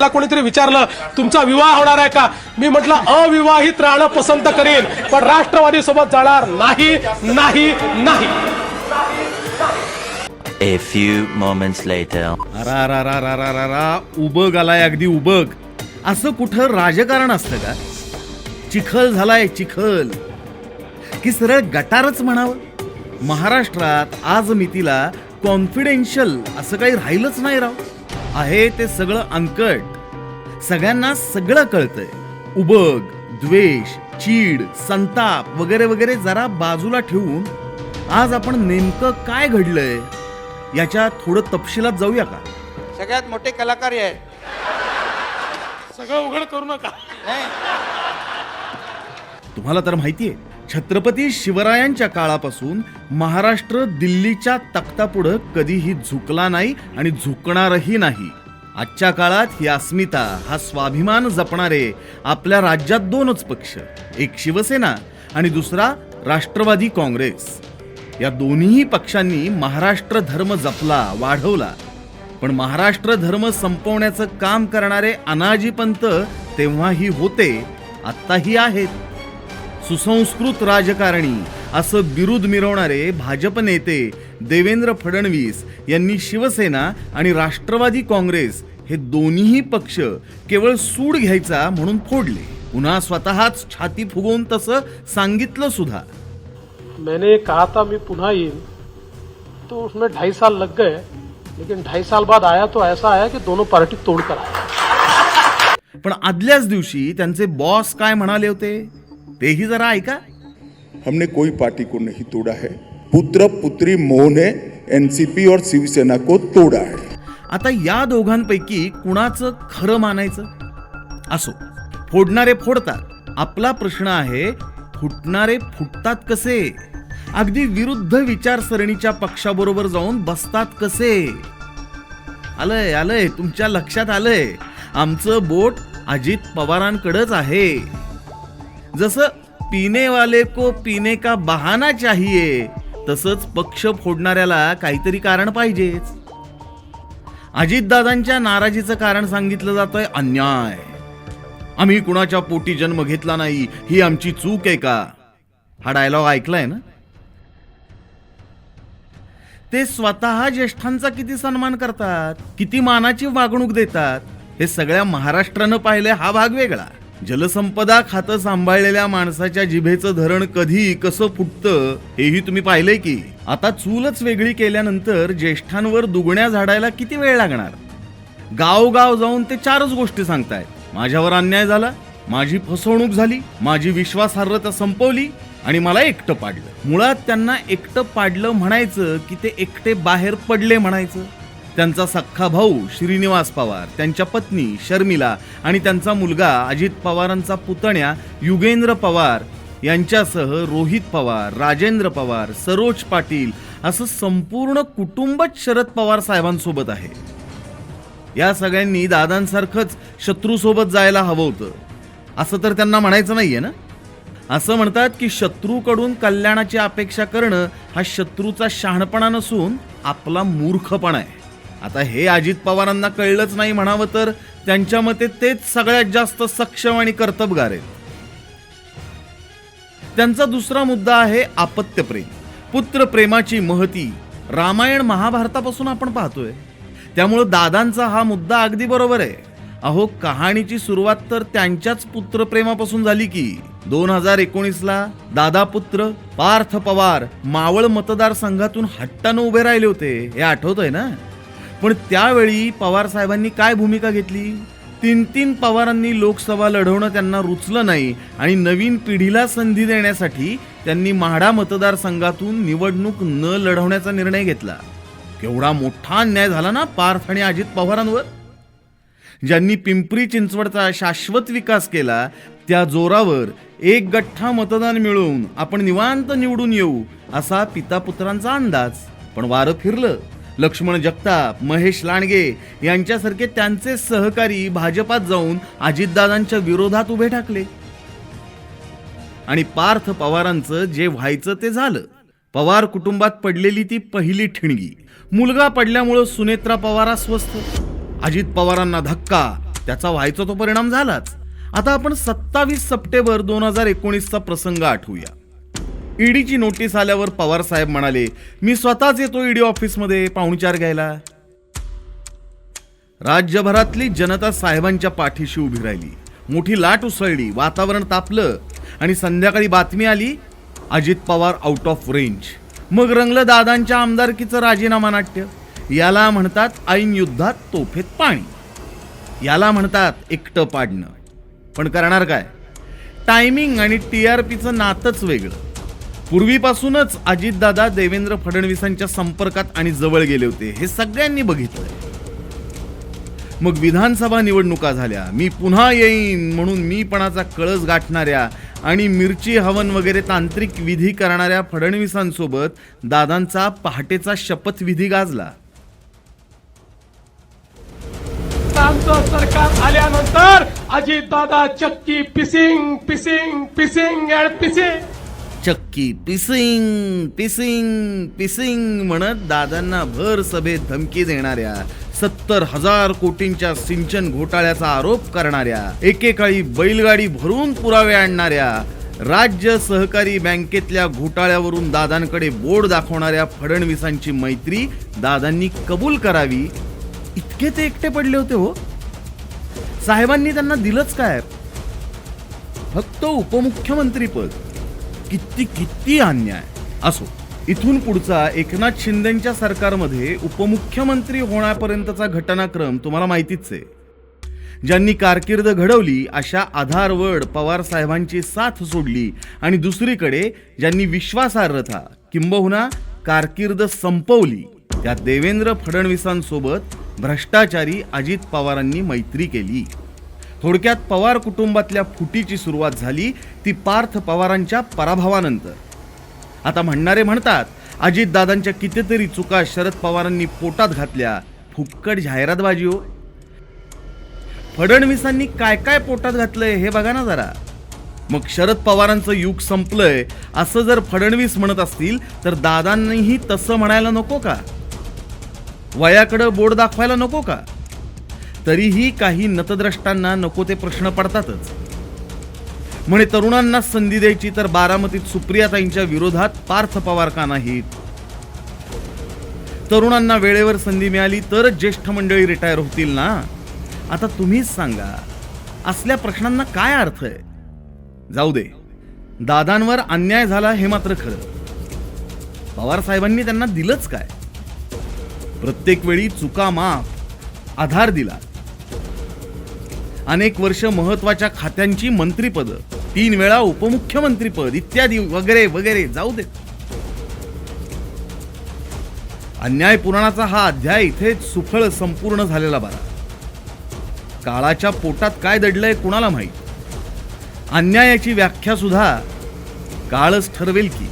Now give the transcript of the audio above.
मला कोणीतरी विचारलं तुमचा विवाह होणार आहे का? मी म्हटलं अविवाहित राहणं पसंत करेन पण राष्ट्रवादी सोबत जाणार नाही नाही नाही. A few moments later. अरा रा रा रा रा रा रा उबग आलाय अगदी उबग. असं कुठं राजकारण असतं का? चिखल झालाय चिखल. की सरळ गटारच म्हणावं. महाराष्ट्रात आज मितीला कॉन्फिडेन्शियल असं काही राहिलंच नाही राव. आहे ते सगळं अनकट सगळ्यांना सगळं कळतंय. उबग द्वेष चीड संताप वगैरे वगैरे जरा बाजूला ठेवून आज आपण नेमकं काय घडलंय याच्या थोडं तपशिलात जाऊया का? सगळ्यात मोठे कलाकार हे आहेत. सगळं उघड करू नका. तुम्हाला तर माहितीये छत्रपती शिवरायांच्या काळापासून महाराष्ट्र दिल्लीच्या तख्तापुढं कधीही झुकला नाही आणि झुकणारही नाही. आजच्या काळात ही अस्मिता हा स्वाभिमान जपणारे आपल्या राज्यात दोनच पक्ष एक शिवसेना आणि दुसरा राष्ट्रवादी काँग्रेस. या दोन्ही पक्षांनी महाराष्ट्र धर्म जपला वाढवला. पण महाराष्ट्र धर्म संपवण्याचं काम करणारे अनाजी पंत तेव्हाही होते आत्ताही आहेत. सुसंस्कृत राजकारणी असं बिरुद मिरवणारे भाजप नेते देवेंद्र फडणवीस यांनी शिवसेना आणि राष्ट्रवादी काँग्रेस हे दोन्हीही पक्ष केवळ सूड घ्यायचा म्हणून फोडले. पुन्हा स्वतःच छाती फुगवून तसं सांगितलं सुद्धा. मैंने कहा था मैं पुनः येईन. तो उसमें ढाई साल लग गए लेकिन ढाई साल बाद आया तो ऐसा आया कि दोनों पार्टी तोड़कर आया पण आदल्याच दिवशी त्यांचे बॉस काय म्हणाले होते? तेही जरा ऐका. हमने कोई पार्टी को नहीं तोड़ा है। पुत्र पुत्री मोह ने एनसीपी और शिवसेना को तोड़ा है। आता या दोघांपैकी कुणाचं खरं मानायचं? असो फोडणारे फोडतात. आपला प्रश्न आहे फुटणारे फुटतात कसे? अगदी विरुद्ध विचारसरणीच्या पक्षाबरोबर जाऊन बसतात कसे? आलंय आलंय तुमच्या लक्षात आलंय. आमचं बोट अजित पवारांकडच आहे. जसं पीने वाले को पिणे का बहाना चाहिए तसंच पक्ष फोडणाऱ्याला काहीतरी कारण पाहिजेच. अजितदादांच्या नाराजीचं कारण सांगितलं जातंय अन्याय. आम्ही कुणाच्या पोटी जन्म घेतला नाही ही आमची चूक आहे का? हा डायलॉग ऐकलाय ना? ते स्वतः ज्येष्ठांचा किती सन्मान करतात किती मानाची वागणूक देतात हे सगळ्या महाराष्ट्रानं पाहिले हा भाग वेगळा. जलसंपदा खातं सांभाळलेल्या माणसाच्या जिभेचं धरण कधी कसं फुटतं हेही तुम्ही पाहिलंय की? आता चूलच वेगळी केल्यानंतर ज्येष्ठांवर दुगण्या झाडायला किती वेळ लागणार? गावगाव जाऊन ते चारच गोष्टी सांगतायत. माझ्यावर अन्याय झाला माझी फसवणूक झाली माझी विश्वासार्हता संपवली आणि मला एकटं पाडलं. मुळात त्यांना एकटं पाडलं म्हणायचं की ते एकटे बाहेर पडले म्हणायचं. त्यांचा सख्खा भाऊ श्रीनिवास पवार त्यांच्या पत्नी शर्मिला आणि त्यांचा मुलगा अजित पवारांचा पुतण्या युगेंद्र पवार यांच्यासह रोहित पवार राजेंद्र पवार सरोज पाटील असं संपूर्ण कुटुंबच शरद पवार साहेबांसोबत आहे. या सगळ्यांनी दादांसारखंच शत्रूसोबत जायला हवं होतं. असं तर त्यांना म्हणायचं नाहीये ना? असं म्हणतात की शत्रूकडून कल्याणाची अपेक्षा करणं हा शत्रूचा शहाणपणा नसून आपला मूर्खपणा आहे. आता हे अजित पवारांना कळलंच नाही म्हणावं तर त्यांच्या मते तेच सगळ्यात जास्त सक्षम आणि कर्तबगार आहेत. त्यांचा दुसरा मुद्दा आहे आपत्यप्रेम पुत्र प्रेमाची महती. रामायण महाभारतापासून आपण पाहतोय. त्यामुळं दादांचा हा मुद्दा अगदी बरोबर आहे. अहो कहाणीची सुरुवात तर त्यांच्याच पुत्रप्रेमापासून झाली की दोन हजार एकोणीसला दादा पुत्र पार्थ पवार मावळ मतदारसंघातून हट्टानं उभे राहिले होते. हे आठवतंय ना? पण त्यावेळी पवार साहेबांनी काय भूमिका घेतली? तीन तीन पवारांनी लोकसभा लढवणं त्यांना रुचलं नाही आणि नवीन पिढीला संधी देण्यासाठी त्यांनी म्हाडा मतदारसंघातून निवडणूक न लढवण्याचा निर्णय घेतला. केवढा मोठा अन्याय झाला ना पार्थ आणि अजित पवारांवर? ज्यांनी पिंपरी चिंचवडचा शाश्वत विकास केला त्या जोरावर एक गठ्ठा मतदान मिळवून आपण निवांत निवडून येऊ असा पिता पुत्रांचा अंदाज. पण वारं फिरलं. लक्ष्मण जगताप महेश लांडगे यांच्यासारखे त्यांचे सहकारी भाजपात जाऊन अजितदादांच्या विरोधात उभे ठाकले. आणि पार्थ पवारांचं जे व्हायचं ते झालं. पवार कुटुंबात पडलेली ती पहिली ठिणगी. मुलगा पडल्यामुळं सुनेत्रा पवार अस्वस्थ. अजित पवारांना धक्का. त्याचा व्हायचा तो परिणाम झालाच. आता आपण सत्तावीस सप्टेंबर दोन हजार एकोणीसचा प्रसंग आठवूया. ईडीची नोटीस आल्यावर पवार साहेब म्हणाले मी स्वतःच येतो ईडी ऑफिसमध्ये पाहुणचार घ्यायला. राज्यभरातली जनता साहेबांच्या पाठीशी उभी राहिली. मोठी लाट उसळली वातावरण तापलं आणि संध्याकाळी बातमी आली Ajit Pawar out of range मग रंगलं दादांच्या आमदारकीचं राजीनामा नाट्य. याला म्हणतात ऐन युद्धात तोफेत पाणी. याला म्हणतात एकटं पाडणं. पण करणार काय? टायमिंग आणि टी आर पीचं नातंच वेगळं. पूर्वीपासूनच अजितदादा देवेंद्र फडणवीसांच्या संपर्कात आणि जवळ गेले होते. हे सगळ्यांनी बघितलंय मग विधानसभा निवडणुका झाल्या. मी पुन्हा येईन म्हणून मीपणाचा कळस गाठणाऱ्या आणि मिरची हवन वगैरे तांत्रिक विधी करणाऱ्या फडणवीसांसोबत दादांचा पहाटेचा शपथविधी गाजला. सरकार आल्यानंतर अजित दादा चक्की pissing pissing pissing and pissing. चक्की पिसिंग पिसिंग पिसिंग म्हणत दादांना भर सभेत धमकी देणाऱ्या सत्तर हजार कोटींच्या सिंचन घोटाळ्याचा आरोप करणाऱ्या एकेकाळी बैलगाडी भरून पुरावे आणणाऱ्या राज्य सहकारी बँकेतल्या घोटाळ्यावरून दादांकडे बोर्ड दाखवणाऱ्या फडणवीसांची मैत्री दादांनी कबूल करावी? इतके ते एकटे पडले होते हो. साहेबांनी त्यांना दिलंच काय? फक्त उपमुख्यमंत्रीपद किती किती अन्याय. असो इथून पुढचा एकनाथ शिंदेच्या सरकारमध्ये उपमुख्यमंत्री होण्यापर्यंतचा घटनाक्रम तुम्हाला माहितीच आहे. ज्यांनी कारकीर्द घडवली अशा आधारवड पवार साहेबांची साथ सोडली आणि दुसरीकडे ज्यांनी विश्वासार्हता किंबहुना कारकीर्द संपवली त्या देवेंद्र फडणवीसांसोबत भ्रष्टाचारी अजित पवारांनी मैत्री केली. थोडक्यात पवार कुटुंबातल्या फुटीची सुरुवात झाली ती पार्थ पवारांच्या पराभवानंतर. आता म्हणणारे म्हणतात अजितदादांच्या कितीतरी चुका शरद पवारांनी पोटात घातल्या फुक्कट जाहिरातबाजी हो. फडणवीसांनी काय काय पोटात घातलंय हे बघा ना जरा. मग शरद पवारांचं युग संपलंय असं जर फडणवीस म्हणत असतील तर दादांनीही तसं म्हणायला नको का? वयाकडं बोर्ड दाखवायला नको का? तरीही काही नतद्रष्टांना नको ते प्रश्न पडतातच. म्हणे तरुणांना संधी द्यायची तर बारामतीत सुप्रियाताईंच्या विरोधात पार्थ पवार का नाहीत? तरुणांना वेळेवर संधी मिळाली तरच ज्येष्ठ मंडळी रिटायर होतील ना? आता तुम्हीच सांगा असल्या प्रश्नांना काय अर्थ आहे? जाऊ दे दादांवर अन्याय झाला हे मात्र खरं. पवार साहेबांनी त्यांना दिलंच काय? प्रत्येक वेळी चुका माफ आधार दिला. अनेक वर्ष महत्त्वाच्या खात्यांची मंत्रीपद तीन वेळा उपमुख्यमंत्रीपद इत्यादी वगैरे वगैरे. जाऊ दे. अन्याय पुराणाचा हा अध्याय इथेच सुफळ संपूर्ण झालेला बरा काळाच्या पोटात काय दडलंय कुणाला माहीत? अन्यायाची व्याख्या सुद्धा काळच ठरवेल की.